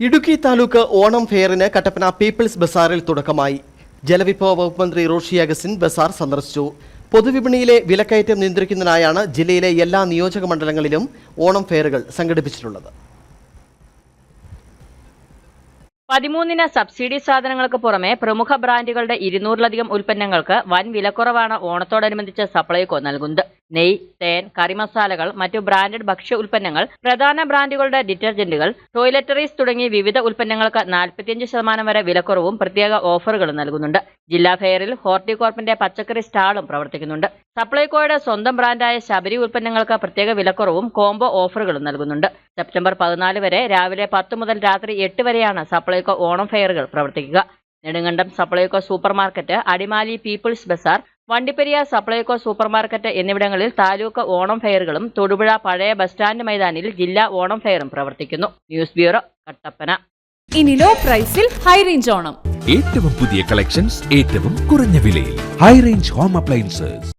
ഇടുക്കി താലൂക്ക് ഓണം ഫെയറിന് കട്ടപ്പന പീപ്പിൾസ് ബസാറിൽ തുടക്കമായി. ജലവിഭവ വകുപ്പ് മന്ത്രി റോഷി അഗസ്റ്റിൻ ബസാർ സന്ദർശിച്ചു. പൊതുവിപണിയിലെ വിലക്കയറ്റം നിയന്ത്രിക്കുന്നതിനായാണ് ജില്ലയിലെ എല്ലാ നിയോജക മണ്ഡലങ്ങളിലും ഓണം ഫെയറുകൾ സംഘടിപ്പിച്ചിട്ടുള്ളത്. പതിമൂന്നിന് സബ്സിഡി സാധനങ്ങൾക്ക് പുറമെ പ്രമുഖ ബ്രാൻഡുകളുടെ ഇരുന്നൂറിലധികം ഉൽപ്പന്നങ്ങൾക്ക് വൻ വിലക്കുറവാണ് ഓണത്തോടനുബന്ധിച്ച് സപ്ലൈകോ നൽകുന്നത്. നെയ് തേൻ കറിമസാലകൾ മറ്റു ബ്രാൻഡഡ് ഭക്ഷ്യ ഉൽപ്പന്നങ്ങൾ പ്രധാന ബ്രാൻഡുകളുടെ ഡിറ്റർജന്റുകൾ ടോയ്ലറ്ററീസ് തുടങ്ങി വിവിധ ഉൽപ്പന്നങ്ങൾക്ക് നാൽപ്പത്തിയഞ്ച് ശതമാനം വരെ വിലക്കുറവും പ്രത്യേക ഓഫറുകളും നൽകുന്നുണ്ട്. ജില്ലാ ഫെയറിൽ ഹോർട്ടികോർപ്പിന്റെ പച്ചക്കറി സ്റ്റാളും പ്രവർത്തിക്കുന്നുണ്ട്. സപ്ലൈകോയുടെ സ്വന്തം ബ്രാൻഡായ ശബരി ഉൽപ്പന്നങ്ങൾക്ക് പ്രത്യേക വിലക്കുറവും കോംബോ ഓഫറുകളും നൽകുന്നുണ്ട്. സെപ്റ്റംബർ പതിനാല് വരെ രാവിലെ പത്ത് മുതൽ രാത്രി എട്ട് വരെയാണ് സപ്ലൈകോ ഓണം ഫെയറുകൾ പ്രവർത്തിക്കുക. Nedumkandam Supplyco super market Adimali people's Bazaar Vandiperiya Supplyco super market എന്നിവിടങ്ങളിൽ താലൂക്ക് ഓണം ഫെയറുകളും തൊടുപുഴ പഴയ ബസ് സ്റ്റാൻഡ് മൈതാനിൽ ജില്ലാ ഓണം ഫെയറും പ്രവർത്തിക്കുന്നു. News bureau Kattappana. ഇനി ലോ പ്രൈസിൽ ഹൈ റേഞ്ച് ഓണം. ഏറ്റവും പുതിയ കളക്ഷൻസ് ഏറ്റവും കുറഞ്ഞ വിലയിൽ. High range home appliances.